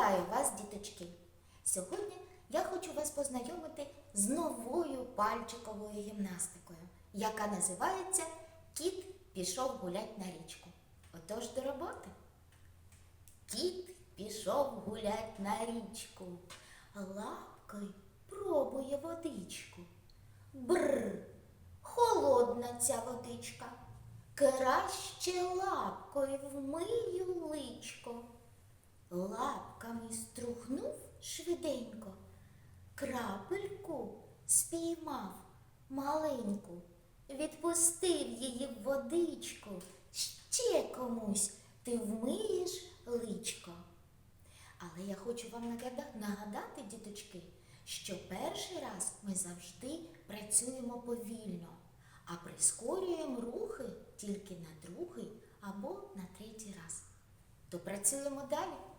Вітаю вас, діточки! Сьогодні я хочу вас познайомити з новою пальчиковою гімнастикою, яка називається Кіт пішов гулять на річку. Отож до роботи. Кіт пішов гулять на річку, лапкою пробує водичку. Бр, холодна ця водичка. Краще лапкою вмию личко. Лапками струхнув швиденько, крапельку спіймав маленьку, відпустив її в водичку. Ще комусь ти вмиєш личко. Але я хочу вам нагадати, діточки, що перший раз ми завжди працюємо повільно, а прискорюємо рухи тільки на другий або на третій раз. То працюємо далі.